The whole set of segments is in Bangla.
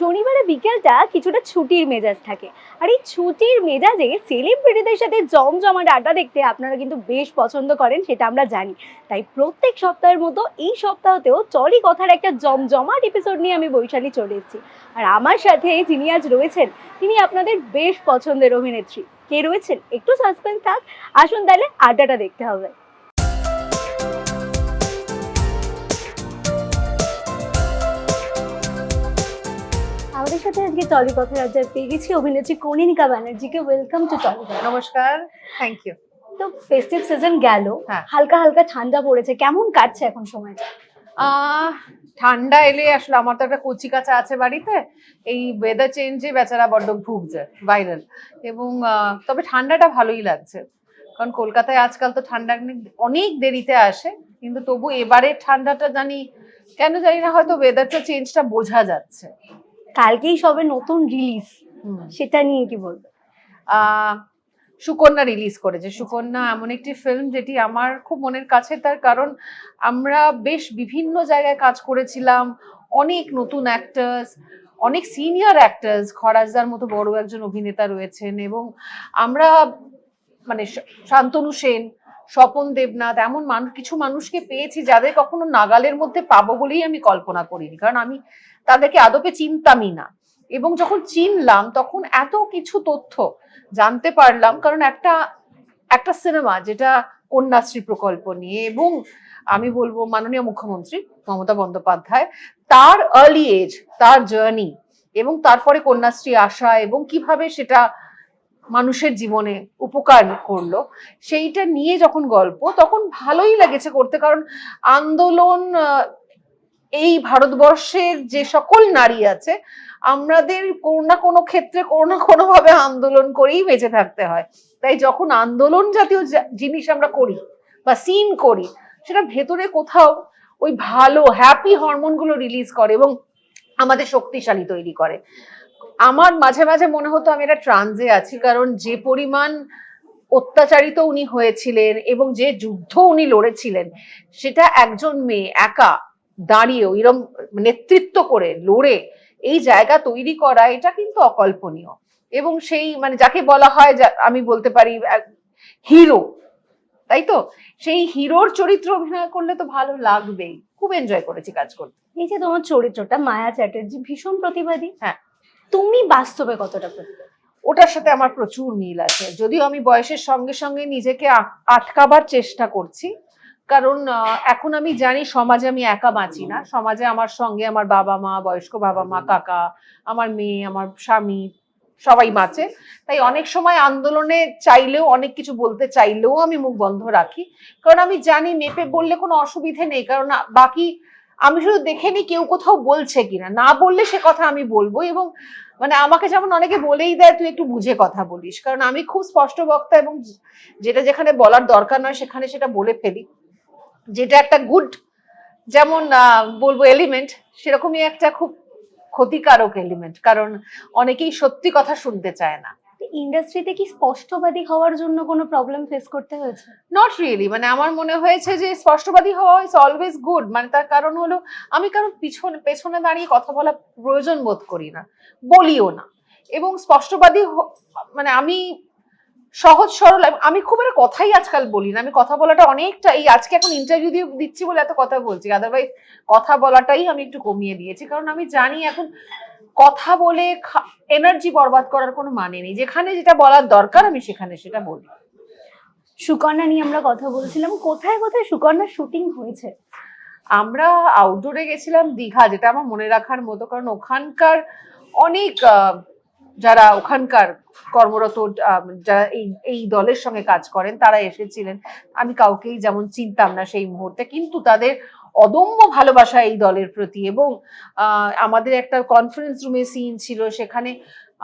শনিবারে বিকেলটা কিছুটা ছুটির মেজাজ থাকে। আর এই ছুটির মেজাজে সেলিব্রিটিদের সাথে জমজমাট আড্ডা দেখতে আপনারা কিন্তু বেশ পছন্দ করেন, সেটা আমরা জানি। তাই প্রত্যেক সপ্তাহের মতো এই সপ্তাহতেও চলি কথার একটা জমজমাট এপিসোড নিয়ে আমি বৈশালী চলে এসেছি। আর আমার সাথে যিনি আজ রয়েছেন, তিনি আপনাদের বেশ পছন্দের অভিনেত্রী। কে রয়েছেন? একটু সাসপেন্স থাক। আসুন তাহলে আড্ডাটা দেখতে হবে। সাথে আজকে টলি কথার আড্ডায় পেয়ে গেছি অভিনেত্রী কনিনিকা ব্যানার্জিকে ওয়েলকাম টু টলি নমস্কার থ্যাংক ইউ তো ফেস্টিভ সিজন গেল। হালকা হালকা ঠান্ডা পড়েছে কেমন কাটছে এখন সময়টা? ঠান্ডা এলে আসলে আমার তো একটা কচি কাঁচা আছে বাড়িতে এই ওয়েদার চেঞ্জে বেচারা বড্ড ভুগছে ভাইরাল এবং তবে ঠান্ডাটা ভালোই লাগছে কারণ কলকাতায় আজকাল তো ঠান্ডা অনেক দেরিতে আসে কিন্তু তবু এবারে ঠান্ডাটা জানি কেন জানি না হয়তো ওয়েদারটা চেঞ্জটা বোঝা যাচ্ছে। কালকেই সবে নতুন রিলিজ। সেটা নিয়ে কি বলব? সুকন্যা রিলিজ করেছে। সুকন্যা এমন একটি ফিল্ম যেটি আমার খুব মনের কাছে তার কারণ আমরা বেশ বিভিন্ন জায়গায় কাজ করেছিলাম। অনেক নতুন অ্যাক্টার্স অনেক সিনিয়র অ্যাক্টার্স খরাজদার মতো বড় একজন অভিনেতা রয়েছেন এবং আমরা মানে শান্তনু সেন স্বপন দেবনাথ, এমন মানুষ, কিছু মানুষকে পেয়েছি যাদের কখনো নাগালের মধ্যে পাবো বলেই আমি কল্পনা করিনি। কারণ আমি তাদেরকে আদপে চিনতামই না। এবং যখন চিনলাম, তখন এত কিছু তথ্য জানতে পারলাম। কারণ একটা একটা সিনেমা যেটা কন্যাশ্রী প্রকল্প নিয়ে এবং আমি বলব মাননীয় মুখ্যমন্ত্রী মমতা বন্দ্যোপাধ্যায়, তার আর্লি এজ তার জার্নি এবং তারপরে কন্যাশ্রী আসা এবং কীভাবে সেটা মানুষের জীবনে উপকার করল। সেইটা নিয়ে যখন গল্প, তখন ভালোই লেগেছে করতে। কারণ আন্দোলন এই ভারতবর্ষের যে সকল নারী আছে, আমাদের কোনো না কোনো ক্ষেত্রে কোনো না কোনো ভাবে আন্দোলন করেই বেঁচে থাকতে হয়। তাই যখন আন্দোলন জাতীয় জিনিস আমরা করি বা সিন করি, সেটা ভেতরে কোথাও ওই ভালো হ্যাপি হরমোনগুলো রিলিজ করে এবং আমাদের শক্তিশালী তৈরি করে। আমার মাঝে মাঝে মনে হতো আমি একটা ট্রান্সে আছি কারণ যে পরিমাণ অত্যাচারিত উনি হয়েছিলেন এবং যে যুদ্ধ উনি লড়েছিলেন সেটা একজন মেয়ে একা দাঁড়িয়ে ওইরকম নেতৃত্ব করে লড়ে এই জায়গা তৈরি করা এটা কিন্তু অকল্পনীয়। এবং সেই মানে যাকে বলা হয় যা- আমি বলতে পারি হিরো তাই তো? সেই হিরোর চরিত্র অভিনয় করলে তো ভালো লাগবেই। খুব এনজয় করেছি কাজ করতে। এই যে তোমার চরিত্রটা মায়া চ্যাটার্জি ভীষণ প্রতিবাদী। হ্যাঁ। তুমি বাস্তবে কতটা প্রতিবাদী ওটার সাথে আমার প্রচুর মিল আছে। যদিও আমি বয়সের সঙ্গে সঙ্গে নিজেকে আটকাবার চেষ্টা করছি কারণ এখন আমি জানি সমাজে আমি একা বাঁচি না। সমাজে আমার সঙ্গে আমার বাবা মা বয়স্ক বাবা মা কাকা আমার মেয়ে আমার স্বামী সবাই বাঁচে। তাই অনেক সময় আন্দোলনে চাইলেও অনেক কিছু বলতে চাইলেও আমি মুখ বন্ধ রাখি। কারণ আমি জানি মেপে বললে কোনো অসুবিধে নেই কারণ বাকি আমি শুধু দেখে নি কেউ কোথাও বলছে কিনা। না বললে সে কথা আমি বলব এবং মানে আমাকে যেমন অনেকে বলেই দেয়, তুই একটু বুঝে কথা বলিস। কারণ আমি খুব স্পষ্ট বক্তা এবং যেটা যেখানে বলার দরকার নয়, সেখানে সেটা বলে ফেলি। যেটা একটা গুড যেমন বলব এলিমেন্ট সেরকমই একটা খুব ক্ষতিকারক এলিমেন্ট কারণ অনেকেই সত্যি কথা শুনতে চায় না। ইন্ডাস্ট্রিতে কি স্পষ্টবাদী হওয়ার জন্য কোনো প্রবলেম ফেস করতে হয়েছে? নট রিয়েলি মানে আমার মনে হয়েছে যে স্পষ্টবাদী হওয়া ইজ অলওয়েজ গুড মানে তার কারণ হলো, আমি কারণ পিছনে, পেছনে দাঁড়িয়ে কথা বলা প্রয়োজন বোধ করি না, বলিও না। এবং স্পষ্টবাদী মানে আমি সহজ, সরল আমি খুব একটা কথাই আজকাল বলি না। আমি কথা বলাটা অনেকটা, এই আজকে এখন ইন্টারভিউ দিয়ে দিচ্ছি বলে এত কথা বলছি। আদারওয়াইজ কথা বলাটাই আমি একটু কমিয়ে দিয়েছি। কারণ আমি জানি এখন কথা বলে এনার্জি বরবাদ করার কোনো মানে নেই। যেখানে যেটা বলার দরকার আমি সেখানে সেটা বলি। সুকন্যা নিয়ে আমরা কথা বলছিলাম। কোথায় কোথায় সুকন্যার শুটিং হয়েছে? আমরা আউটডোরে গেছিলাম দীঘা যেটা আমার মনে রাখার মতো। কারণ ওখানকার অনেক যারা ওখানকার কর্মরত যারা এই এই দলের সঙ্গে কাজ করেন তারা এসেছিলেন। আমি কাউকেই যেমন চিনতাম না সেই মুহূর্তে কিন্তু তাদের অদম্য ভালোবাসা এই দলের প্রতি এবং আমাদের একটা কনফারেন্স রুমে সিন ছিল সেখানে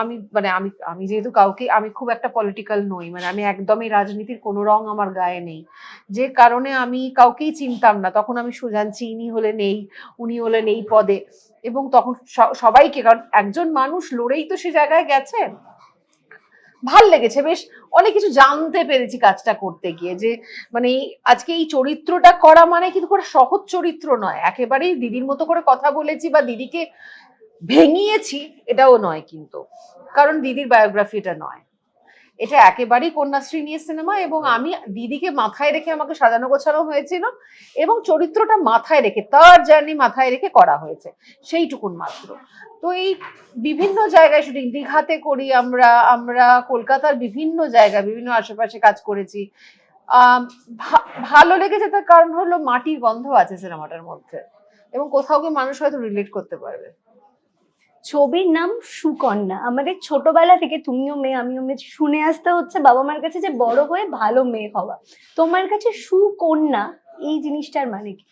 আমি মানে আমি আমি যেহেতু কাউকে, আমি খুব একটা পলিটিক্যাল নই মানে আমি একদমই রাজনীতির কোনো রং আমার গায়ে নেই। যে কারণে আমি কাউকেই চিনতাম না। তখন আমি সুজান চিনি হলে নেই উনি হলেন এই পদে। এবং তখন সবাইকে, কারণ একজন মানুষ লড়েই তো সে জায়গায় গেছেন। ভালো লেগেছে। বেশ অনেক কিছু জানতে পেরেছি কাজটা করতে গিয়ে যে মানে আজকে এই চরিত্রটা করা মানে কিন্তু কোনো সহজ চরিত্র নয়। একেবারেই দিদির মতো করে কথা বলেছি বা দিদিকে ভেঙিয়েছি, এটাও নয় কিন্তু। কারণ দিদির বায়োগ্রাফিটা নয়। এটা একেবারেই কন্যাশ্রী নিয়ে সিনেমা এবং আমি দিদিকে মাথায় রেখে আমাকে সাজানো গোছানো হয়েছিল এবং চরিত্রটা মাথায় রেখে তার জার্নি মাথায় রেখে করা হয়েছে সেইটুকুন মাত্র। তো এই বিভিন্ন জায়গায় শুটিং দীঘাতে করি আমরা আমরা কলকাতার বিভিন্ন জায়গায় বিভিন্ন আশেপাশে কাজ করেছি। ভালো লেগেছে তার কারণ হলো মাটির গন্ধ আছে সিনেমাটার মধ্যে এবং কোথাও গিয়ে মানুষ হয়তো রিলেট করতে পারবে। ছবির নাম সুকন্যা। আমাদের ছোটবেলা থেকে তুমিও মেয়ে, আমিও মেয়ে, শুনে আসতে হচ্ছে বাবা মার কাছে যে বড় হয়ে ভালো মেয়ে হওয়া। তোমার কাছে সুকন্যা, এই জিনিসটার মানে কি?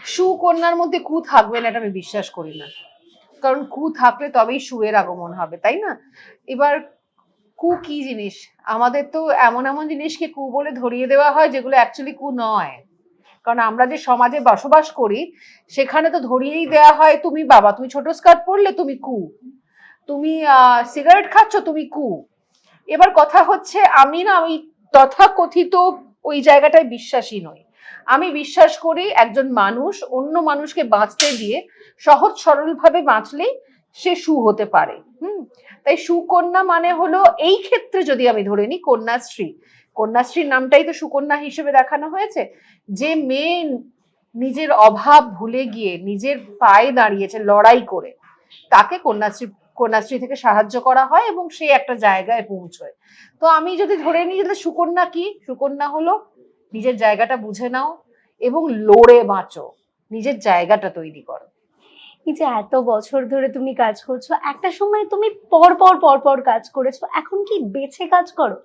সুকন্যার মধ্যে কু থাকবে না এটা আমি বিশ্বাস করি না। কারণ কু থাকলে তবেই সুয়ের আগমন হবে, তাই না? এবার কু কি জিনিস? আমাদের তো এমন এমন জিনিসকে কু বলে ধরিয়ে দেওয়া হয় যেগুলো অ্যাকচুয়ালি কু নয়। কারণ আমরা যে সমাজে বসবাস করি, সেখানে তো ধরিয়েই দেওয়া হয়, তুমি বাবা, তুমি ছোট স্কার্ট পরলে তুমি কু। তুমি সিগারেট খাচ্ছ তুমি কু। এবার কথা হচ্ছে, আমি না ওই তথাকথিত ওই জায়গাটায় বিশ্বাসী নই। আমি বিশ্বাস করি একজন মানুষ অন্য মানুষকে বাঁচতে দিয়ে সহজ সরলভাবে বাঁচলেই সে সু হতে পারে। হুম? তাই সুকন্যা মানে হলো, এই ক্ষেত্রে যদি আমি ধরে নিই, কন্যাশ্রী। কন্যাশ্রীর নামটাই তো সুকন্যা হিসেবে দেখানো হয়েছে। যে মেয়ে নিজের অভাব ভুলে গিয়ে নিজের পায়ে দাঁড়িয়েছে লড়াই করে, তাকে কন্যাশ্রী কন্যাশ্রী থেকে সাহায্য করা হয় এবং সে একটা জায়গায় পৌঁছয়। তো আমি যদি ধরে নিই যে সুকন্যা কি? সুকন্যা হলো নিজের জায়গাটা বুঝে নাও এবং লড়ে বাঁচো, নিজের জায়গাটা তৈরি করো। এই যে এত বছর ধরে তুমি কাজ করছ, একটা সময় তুমি পর পর পর পর কাজ করেছ, এখন কি বেছে কাজ করো?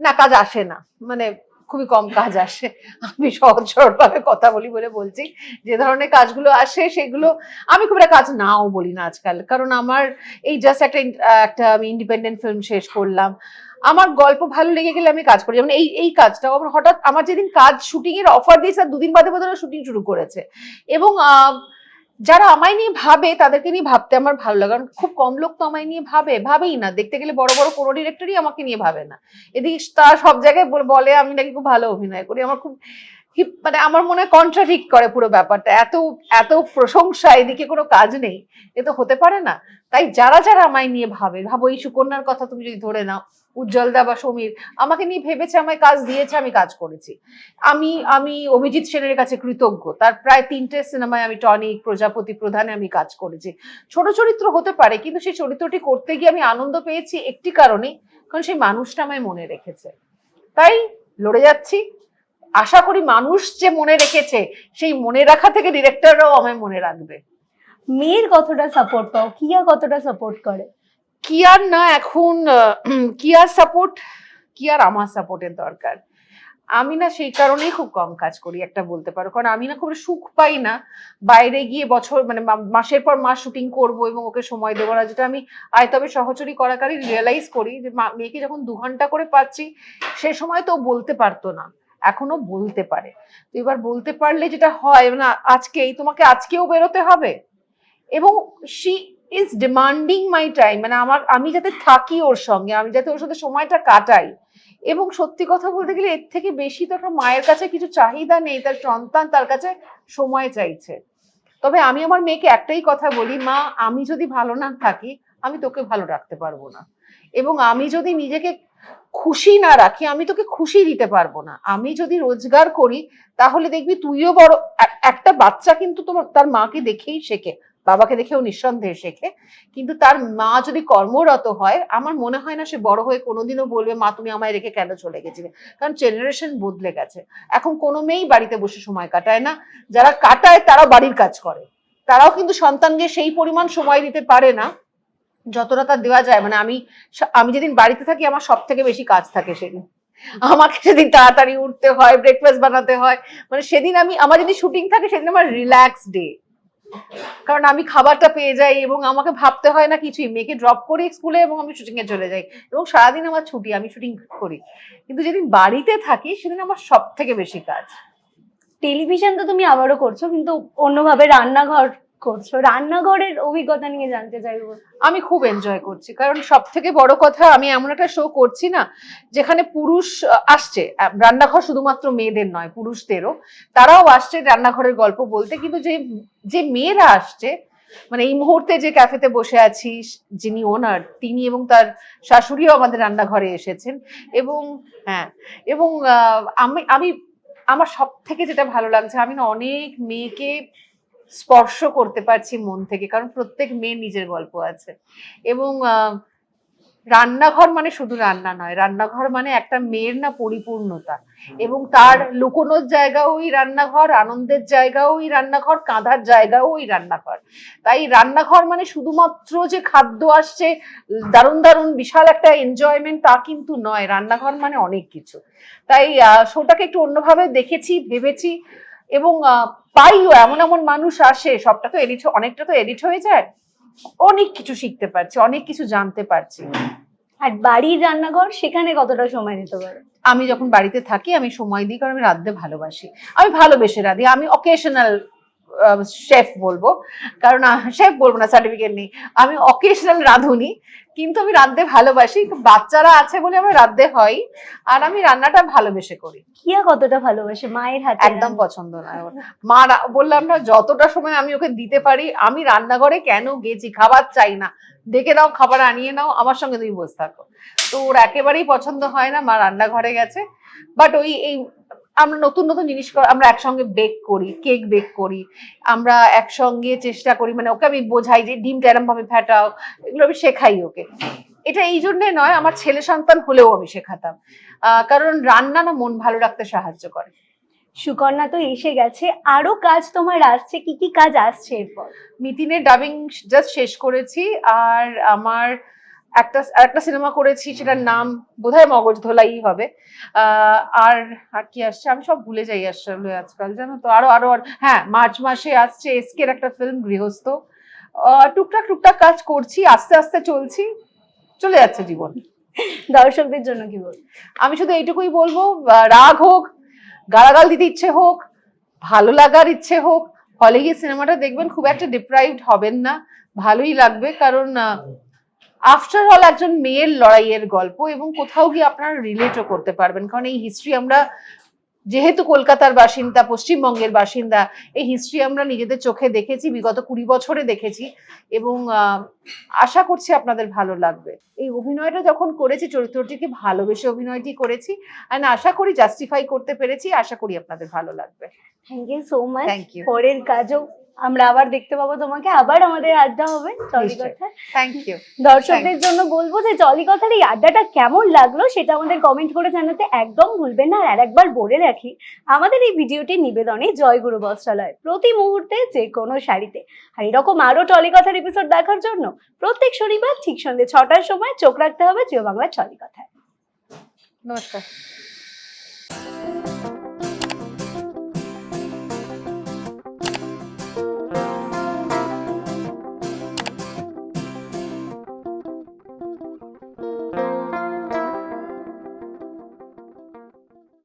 না, কাজ আসে না। মানে খুবই কম কাজ আসে। আমি সহজ সরলভাবে কথা বলি বলে বলছি, যে ধরনের কাজগুলো আসে, সেগুলো আমি খুব একটা কাজ নাও বলি না আজকাল। কারণ আমার এই জাস্ট একটা একটা আমি ইন্ডিপেন্ডেন্ট ফিল্ম শেষ করলাম। আমার গল্প ভালো লেগে গেলে আমি কাজ করি। যেমন এই এই কাজটাও আমার হঠাৎ আমার যেদিন কাজ শুটিং এর অফার দিয়েছে দুদিন বাদে বাদে শুটিং শুরু করেছে। এবং যারা আমায় নিয়ে ভাবে, তাদেরকে নিয়ে ভাবতে আমার ভালো লাগে। কারণ খুব কম লোক তো আমায় নিয়ে ভাবে, ভাবেই না। দেখতে গেলে বড় বড় কোনো ডিরেক্টরই আমাকে নিয়ে ভাবে না। এদিকে তার সব জায়গায় বলে, আমি নাকি খুব ভালো অভিনয় করি। আমার খুব মানে আমার মনে হয় কন্ট্রাডিক্ট করে পুরো ব্যাপারটা। এত এত প্রশংসা, এদিকে কোনো কাজ নেই। এ তো হতে পারে না। তাই যারা যারা আমায় নিয়ে ভাবে, ভাবো এই সুকন্যার কথা তুমি যদি ধরে নাও উজ্জ্বল দা বা সমীর, আমাকে নিয়ে ভেবেছে, আমায় কাজ দিয়েছে, আমি কাজ করেছি। আমি আমি অভিজিৎ সেনের কাছে কৃতজ্ঞ। তার প্রায় তিনটে সিনেমায় আমি টনিক, প্রজাপতি প্রধানে আমি কাজ করেছি। ছোট চরিত্র হতে পারে, কিন্তু সেই চরিত্রটি করতে গিয়ে আমি আনন্দ পেয়েছি একটি কারণে কারণ সেই মানুষটা আমায় মনে রেখেছে। তাই লড়ে যাচ্ছি। আশা করি মানুষ যে মনে রেখেছে সেই মনে রাখা থেকে ডিরেক্টররাও আমায় মনে রাখবে। মেয়ের কতটা সাপোর্ট পাও? কিয়া কতটা সাপোর্ট করে? কিয়ার না এখন কিয়ার সাপোর্ট কিয়ার আমার সাপোর্টের দরকার। আমি না সেই কারণেই খুব কম কাজ করি একটা বলতে পারো। কারণ আমি না খুব সুখ পাই না। বাইরে গিয়ে বছর মানে মাসের পর মাস শুটিং করব এবং ওকে সময় দেবো না যেটা আমি আয় তবে সহচরী করাকারই রিয়েলাইজ করি যে মেয়েকে যখন দু ঘণ্টা করে পাচ্ছি সে সময় তো বলতে পারতো না। এখনও বলতে পারে। তো এবার বলতে পারলে যেটা হয় মানে আজকেই তোমাকে আজকেও বেরোতে হবে। এবং she is demanding my time মানে আমার, আমি যাতে থাকি ওর সঙ্গে, আমি যাতে ওর সাথে সময়টা কাটাই। এবং সত্যি কথা বলতে গেলে এর থেকে বেশি তো একটা মায়ের কাছে কিছু চাহিদা নেই, তার সন্তান তার কাছে সময় চাইছে। তবে আমি আমার মেয়েকে একটাই কথা বলি, মা, আমি যদি ভালো না থাকি আমি তোকে ভালো রাখতে পারব না। এবং আমি যদি নিজেকে খুশি না রাখি, আমি তোকে খুশি দিতে পারব না। আমি যদি রোজগার করি, তাহলে দেখবি তুইও বড় একটা বাচ্চা কিন্তু তোমার, তার মাকে দেখেই শেখে, বাবাকে দেখেও নিঃসন্দেহে শেখে। কিন্তু তার মা যদি কর্মরত হয়, আমার মনে হয় না সে বড় হয়ে কোনোদিনও বলবে, মা, তুমি আমায় রেখে কেন চলে গেছিলে? কারণ জেনারেশন বদলে গেছে। এখন কোনো মেয়েই বাড়িতে বসে সময় কাটায় না। যারা কাটায় তারা বাড়ির কাজ করে। তারাও কিন্তু সন্তানকে সেই পরিমাণ সময় দিতে পারে না। যতটা তার দেওয়া যায় মানে আমি আমি যেদিন বাড়িতে থাকি, আমার সব থেকে বেশি কাজ থাকে সেদিন। আমাকে সেদিন তাড়াতাড়ি উঠতে হয় ব্রেকফাস্ট বানাতে হয় মানে সেদিন আমি, আমার যদি শুটিং থাকে, সেদিন আমার রিল্যাক্স ডে কারণ আমি খাবারটা পেয়ে যাই এবং আমাকে ভাবতে হয় না কিছুই। মেয়েকে ড্রপ করি স্কুলে এবং আমি শুটিং এ চলে যাই। এবং সারাদিন আমার ছুটি, আমি শুটিং করি। কিন্তু যেদিন বাড়িতে থাকি, সেদিন আমার সব থেকে বেশি কাজ। টেলিভিশন তো তুমি আবারও করছ, কিন্তু অন্যভাবে রান্নাঘর করছ? রান্নাঘরের অভিজ্ঞতা নিয়ে জানতে চাইব। আমি খুব এনজয় করছি, কারণ সব থেকে বড় কথা, আমি এমন একটা শো করছি না, যেখানে পুরুষ আসছে। রান্নাঘর শুধুমাত্র মেয়েদের নয়, পুরুষদেরও। তারাও আসছে রান্নাঘরের গল্প বলতে, কিন্তু যে যে মেয়েরা আসছে মানে এই মুহূর্তে যে ক্যাফেতে বসে আছি, যিনি ওনার তিনি এবং তার শাশুড়িও আমাদের রান্নাঘরে এসেছেন। এবং হ্যাঁ এবং আমি আমি, আমার সব থেকে যেটা ভালো লাগছে, আমি না অনেক মেয়েকে স্পর্শ করতে পারছি মন থেকে কারণ প্রত্যেক মেয়ের নিজের গল্প আছে। এবং রান্নাঘর মানে শুধু রান্না নয় রান্নাঘর মানে একটা মেয়ের না পরিপূর্ণতা। এবং তার লুকোনোর জায়গা ওই রান্নাঘর আনন্দের জায়গাও ওই রান্নাঘর কাঁধার জায়গাও ওই রান্নাঘর। তাই রান্নাঘর মানে শুধুমাত্র যে খাদ্য আসছে দারুণ দারুণ বিশাল একটা এনজয়মেন্ট তা কিন্তু নয় রান্নাঘর মানে অনেক কিছু। তাই শোটাকে একটু অন্যভাবে দেখেছি ভেবেছি এবং আহ, পাইও এমন এমন মানুষ আসে সবটা তো এডিট অনেকটা তো এডিট হয়ে যায়। অনেক কিছু শিখতে পারছি অনেক কিছু জানতে পারছি। আর বাড়ির রান্নাঘর সেখানে কতটা সময় নিতে পারো? আমি যখন বাড়িতে থাকি আমি সময় দিই কারণ আমি রাঁধতে ভালোবাসি। আমি ভালোবেসে রাঁধি আমি অকেশনাল শেফ বলব। কারণ শেফ বলব না সার্টিফিকেট নেই। আমি অকেশনাল রাঁধুনি কিন্তু আমি রাঁধতে ভালোবাসি। বাচ্চারা আছে বলে আমার রাঁধতে হয় আর আমি রান্নাটা ভালোবেসে করি। কিয়া কতটা ভালোবাসে মায়ের হাতে একদম পছন্দ নয় ওর। মা বললাম না যতটা সময় আমি ওকে দিতে পারি আমি রান্নাঘরে কেন গেছি? খাবার চাই না। ডেকে নাও খাবার আনিয়ে নাও আমার সঙ্গে তুমি বসে থাকো। তো ওর একেবারেই পছন্দ হয় না মা রান্নাঘরে গেছে। বাট ওই এই আমরা নতুন নতুন জিনিস আমরা একসঙ্গে বেক করি কেক বেক করি আমরা একসঙ্গে চেষ্টা করি মানে ওকে আমি বোঝাই যে ডিমটা এরম ভাবে ফেটাও এগুলো আমি শেখাই ওকে। এটা এই জন্যে নয় আমার ছেলে সন্তান হলেও আমি শেখাতাম। কারণ রান্না না মন ভালো রাখতে সাহায্য করে। সুকন্যা তো এসে গেছে। আরও কাজ তোমার আসছে কি কি কাজ আসছে এরপর? মিতিনের ডাবিং জাস্ট শেষ করেছি আর আমার একটা একটা সিনেমা করেছি সেটার নাম বোধহয় মগজ ধোলাই হবে। আর আর কি আসছে? আমি সব ভুলে যাই আসলে আজকাল জানো তো? আরও আরও আর- হ্যাঁ মার্চ মাসে আসছে এসকের একটা ফিল্ম গৃহস্থ। টুকটাক টুকটাক কাজ করছি আস্তে আস্তে চলছি চলে যাচ্ছে জীবন। দর্শকদের জন্য কি বলব? আমি শুধু এইটুকুই বলব রাগ হোক গালাগাল দিতে ইচ্ছে হোক ভালো লাগার ইচ্ছে হোক হলে গিয়ে সিনেমাটা দেখবেন খুব একটা ডিপ্রাইভড হবেন না ভালোই লাগবে কারণ আফটার অল একজন মেয়ের লড়াইয়ের গল্প এবং কোথাও গিয়ে আপনারা রিলেটও করতে পারবেন। কারণ এই হিস্ট্রি আমরা যেহেতু কলকাতার বাসিন্দা পশ্চিমবঙ্গের বাসিন্দা এই হিস্ট্রি আমরা নিজেদের চোখে দেখেছি বিগত কুড়ি বছরে দেখেছি এবং আশা করছি আপনাদের ভালো লাগবে। এই অভিনয়টা যখন করেছি চরিত্রটিকে ভালোবেসে অভিনয়টি করেছি অ্যান্ড আশা করি জাস্টিফাই করতে পেরেছি আশা করি আপনাদের ভালো লাগবে। Thank you so much thank you পরের কাজও আমরা আবার দেখতে পাবো তোমাকে আবার আমাদের আড্ডা হবে চলি কথা থ্যাংক ইউ দর্শকদের জন্য বলব যে চলি কথার এই আড্ডাটা কেমন লাগল সেটা আমাদের কমেন্ট করে জানাতে একদম ভুলবেন না। আর একবার বলে রাখি আমাদের এই ভিডিওটি নিবেদনে জয়গুরু বস্ত্রালয়। প্রতি মুহূর্তে যে কোনো শাড়িতে। আর এরকম আরও টলি কথার এপিসোড দেখার জন্য প্রত্যেক শনিবার ঠিক সন্ধ্যে ছটার সময় চোখ রাখতে হবে জিও বাংলার চলি কথায়। নমস্কার।